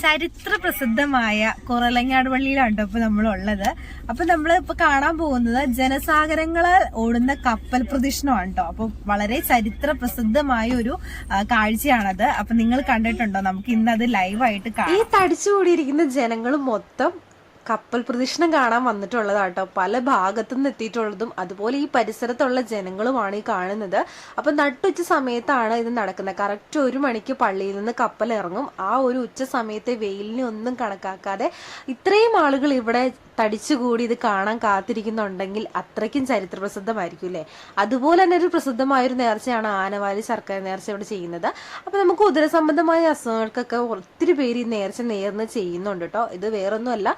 ചരിത്ര പ്രസിദ്ധമായ കുറലങ്ങാട് പള്ളിയിലാണ് കേട്ടോ നമ്മൾ ഉള്ളത് അപ്പൊ നമ്മൾ ഇപ്പൊ കാണാൻ പോകുന്നത് ജനസാഗരങ്ങളാൽ ഓടുന്ന കപ്പൽ പ്രദക്ഷിണമാണ് കേട്ടോ അപ്പൊ വളരെ ചരിത്ര പ്രസിദ്ധമായ ഒരു കാഴ്ചയാണത്. അപ്പൊ നിങ്ങൾ കണ്ടിട്ടുണ്ടോ? നമുക്ക് ഇന്ന് അത് ലൈവായിട്ട് കാണാം. ഈ തടിച്ചുകൂടിയിരിക്കുന്ന ജനങ്ങൾ മൊത്തം കപ്പൽ പ്രദക്ഷിണം കാണാൻ വന്നിട്ടുള്ളതാട്ടോ. പല ഭാഗത്തു നിന്ന് എത്തിയിട്ടുള്ളതും അതുപോലെ ഈ പരിസരത്തുള്ള ജനങ്ങളുമാണ് ഈ കാണുന്നത്. അപ്പൊ നട്ടുച്ച സമയത്താണ് ഇത് നടക്കുന്നത്. കറക്റ്റ് ഒരു മണിക്ക് പള്ളിയിൽ നിന്ന് കപ്പൽ ഇറങ്ങും. ആ ഒരു ഉച്ച സമയത്തെ വെയിലിനെ ഒന്നും കണക്കാക്കാതെ ഇത്രയും ആളുകൾ ഇവിടെ തടിച്ചുകൂടി ഇത് കാണാൻ കാത്തിരിക്കുന്നുണ്ടെങ്കിൽ അത്രയ്ക്കും ചരിത്ര പ്രസിദ്ധമായിരിക്കും അല്ലേ? അതുപോലെ തന്നെ ഒരു പ്രസിദ്ധമായ ഒരു നേർച്ചയാണ് ആനവാലി സർക്കാർ നേർച്ച ഇവിടെ ചെയ്യുന്നത്. അപ്പൊ നമുക്ക് ഉദരസംബന്ധമായ അസുഖങ്ങൾക്കൊക്കെ ഒത്തിരി പേര് ഈ നേർച്ച നേർന്ന് ചെയ്യുന്നുണ്ട് കേട്ടോ. ഇത് വേറൊന്നുമല്ല.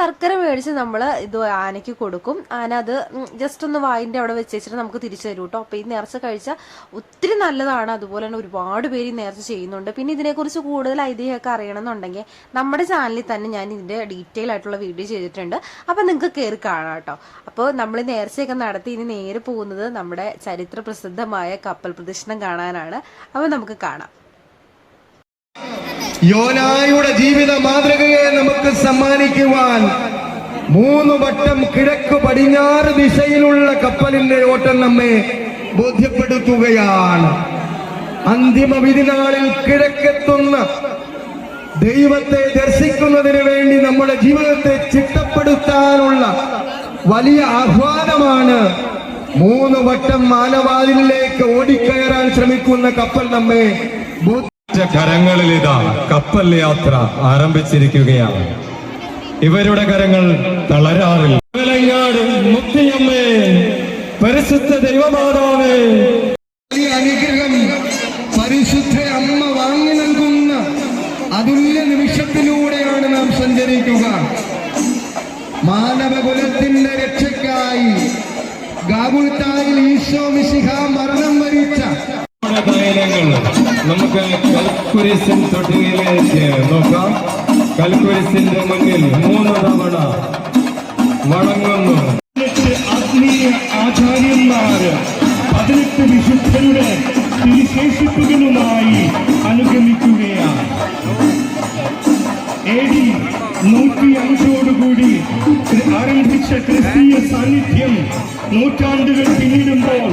ശർക്കര മേടിച്ച് നമ്മൾ ഇത് ആനയ്ക്ക് കൊടുക്കും. ആന അത് ജസ്റ്റ് ഒന്ന് വായിന്റെ അവിടെ വെച്ചിട്ട് നമുക്ക് തിരിച്ചു തരും കേട്ടോ അപ്പോൾ ഈ നേർച്ച കഴിച്ചാൽ ഒത്തിരി നല്ലതാണ്. അതുപോലെ തന്നെ ഒരുപാട് പേര് ഈ നേർച്ച ചെയ്യുന്നുണ്ട്. പിന്നെ ഇതിനെക്കുറിച്ച് കൂടുതൽ ഐതിഹ്യമൊക്കെ അറിയണമെന്നുണ്ടെങ്കിൽ നമ്മുടെ ചാനലിൽ തന്നെ ഞാൻ ഇതിന്റെ ഡീറ്റെയിൽ ആയിട്ടുള്ള വീഡിയോ ചെയ്തിട്ടുണ്ട്. അപ്പോൾ നിങ്ങൾക്ക് കയറി കാണാം കേട്ടോ അപ്പോൾ നമ്മൾ നേർച്ചയൊക്കെ നടത്തി ഇനി നേരെ പോകുന്നത് നമ്മുടെ ചരിത്ര പ്രസിദ്ധമായ കപ്പൽ പ്രദക്ഷിണം കാണാനാണ്. അപ്പോൾ നമുക്ക് കാണാം. യോനായുടെ ജീവിത മാതൃകയെ നമുക്ക് സമ്മാനിക്കുവാൻ മൂന്ന് വട്ടം കിഴക്ക് പടിഞ്ഞാറ് ദിശയിലുള്ള കപ്പലിന്റെ ഓട്ടം നമ്മെ ബോധ്യപ്പെടുത്തുകയാണ്. അന്തിമ വിധിനാളിൽ കിഴക്കെത്തുന്ന ദൈവത്തെ ദർശിക്കുന്നതിന് വേണ്ടി നമ്മുടെ ജീവിതത്തെ ചിട്ടപ്പെടുത്താനുള്ള വലിയ ആഹ്വാനമാണ് മൂന്ന് വട്ടം മാനവാതിലേക്ക് ഓടിക്കയറാൻ ശ്രമിക്കുന്ന കപ്പൽ നമ്മെ കരങ്ങളിൽ ഇതാ കപ്പൽ യാത്ര ആരംഭിച്ചിരിക്കുകയാണ്. ഇവരുടെ കരങ്ങൾ തളരാറില്ല വേലങ്ങാട് മുത്തിയമ്മേ പരിശുദ്ധ ദൈവമാതാവേ ഈ അനുഗ്രഹം പരിശുദ്ധ അമ്മ വാങ്ങി നൽകുന്ന അതുല്യ നിമിഷത്തിലൂടെയാണ് നാം സഞ്ചരിക്കുക. മാനവകുലത്തിന്റെ രക്ഷയ്ക്കായി ഗാബുൽത്തായിൽ ഈശോ മിശിഹ മരണം വരിച്ച നമ്മുടെ നമുക്ക് കൽക്കുരിശിൻ തൊട്ടിയിലേക്ക് നോക്കാം. കൽക്കുരിശിന്റെ മുന്നിൽ മൂന്ന് തവണ വണങ്ങുന്നു. ആത്മീയ ആചാര്യന്മാര് പതിനെട്ട് വിശുദ്ധരുടെ തിരുശേഷിപ്പുകളുമായി അനുഗമിക്കുകയാണ്. എ ഡി നൂറ്റി ആരംഭിച്ച ക്രിസ്തീയ സാന്നിധ്യം നൂറ്റാണ്ടുകൾ പിന്നിടുമ്പോൾ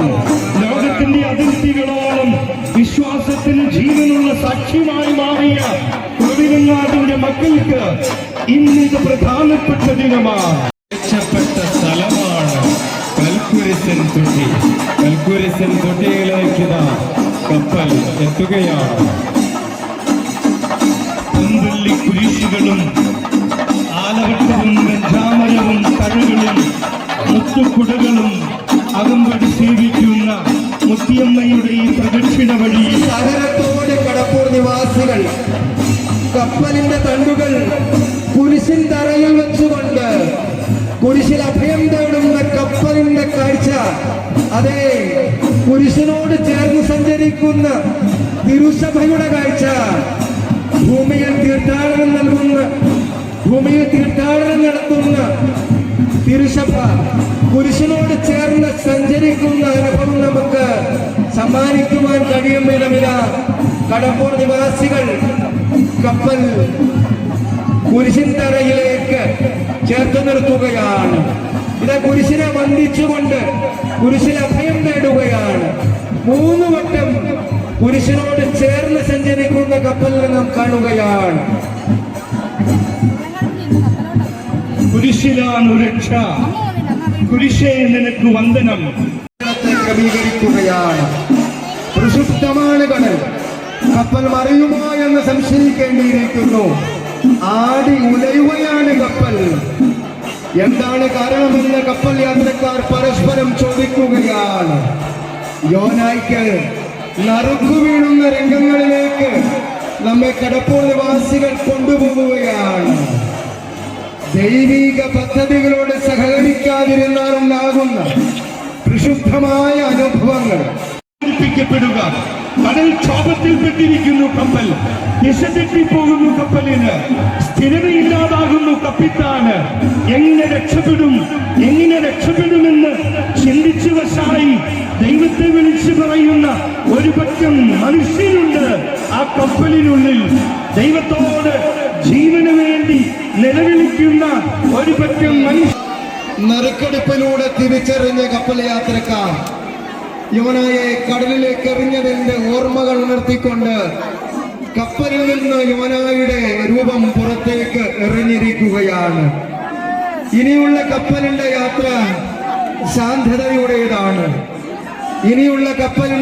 ലോകത്തിന്റെ അതിർത്തികളോളം വിശ്വാസത്തിന് ജീവനുള്ള സാക്ഷ്യമായി മാറിയ കുറുവിലങ്ങാടിന്റെ മക്കൾക്ക് ഇന്നിത് പ്രധാനപ്പെട്ട ദിനമാണ്. രക്ഷപ്പെട്ട സ്ഥലമാണ് കൽക്കുരിശൻ തൊട്ടി. കൽക്കുരിശൻ തൊട്ടിയിലേക്ക് കപ്പൽ എത്തുകയാണ്. നിവാസികൾ കപ്പലിന്റെ തണ്ടുകൾ കുരിശിൻ തറയിൽ വെച്ചുകൊണ്ട് കുരിശിൽ അഭയം തേടുന്ന കപ്പലിന്റെ കാഴ്ച. അതെ കുരിശിനോട് ചേർന്ന് സഞ്ചരിക്കുന്ന തിരുസഭയുടെ കാഴ്ച. ഭൂമിയിൽ തീർത്ഥാടനം നൽകുന്ന ഭൂമിയിൽ തീർത്ഥാടനം നടത്തുന്ന തിരുസഭ കുരിശിനോട് ചേർന്ന് സഞ്ചരിക്കുന്ന അനുഭവം നമുക്ക് സമ്മാനിക്കുവാൻ കഴിയും വിധമില്ല കടപ്പൂർ നിവാസികൾ കപ്പൽ കുരിശിൻതറയിലേക്ക് ചേർത്ത് നിർത്തുകയാണ്. ഇത് കുരിശിനെ വന്ദിച്ചുകൊണ്ട് കുരിശിൽ അഭയം നേടുകയാണ്. മൂന്ന് വട്ടം കുരിശിനോട് ചേർന്ന് സഞ്ചരിക്കുന്ന കപ്പലിനെ നാം കാണുകയാണ്. കുരിശിലാണ് രക്ഷ. കുരിശേ നിനക്ക് വന്ദനം. ക്രമീകരിക്കുകയാണ്. പ്രശുദ്ധമാണ് കടൽ. കപ്പൽ മറിയുമോ എന്ന് സംശയിക്കേണ്ടിയിരിക്കുന്നു. ആടി ഉലയുകയാണ് കപ്പൽ. എന്താണ് കാരണമെന്ന് കപ്പൽ യാത്രക്കാർ പരസ്പരം ചോദിക്കുകയാണ്. യോനായ്ക്ക് നറുക്കു വീഴുന്ന രംഗങ്ങളിലേക്ക് നമ്മെ കടപ്പൂർ നിവാസികൾ കൊണ്ടുപോവുകയാണ്. ദൈവിക പദ്ധതികളോട് സഹകരിക്കാതിരുന്നാൽ ഉണ്ടാകുന്ന അനുഭവങ്ങൾ പ്പെടുക കടൽ ക്ഷോഭത്തിൽപ്പെട്ടിരിക്കുന്നു കപ്പൽ. ദിശ കപ്പലിന്. സ്ഥിരതയില്ലാതാകുന്നു കപ്പിത്താന്. എങ്ങനെ രക്ഷപ്പെടും? എങ്ങനെ രക്ഷപ്പെടുമെന്ന് ചിന്തിച്ചു വശായി ദൈവത്തെ വിളിച്ചു പറയുന്ന ഒരു പറ്റം മനുഷ്യരുണ്ട് ആ കപ്പലിനുള്ളിൽ. ദൈവത്തോട് ജീവന് വേണ്ടി നിലവിളിക്കുന്ന ഒരു പറ്റം മനുഷ്യ നറുക്കെടുപ്പിലൂടെ തിരിച്ചറിഞ്ഞ കപ്പൽ യാത്രക്കാർ യുവനായെ കടലിലേക്ക് എറിഞ്ഞതിന്റെ ഓർമ്മകൾ ഉണർത്തിക്കൊണ്ട് കപ്പലിൽ നിന്ന് യുവനായുടെ രൂപം പുറത്തേക്ക് എറിഞ്ഞിരിക്കുകയാണ്. ഇനിയുള്ള കപ്പലിന്റെ യാത്ര ശാന്തതയുടേതാണ്. ഇനിയുള്ള കപ്പലിന്റെ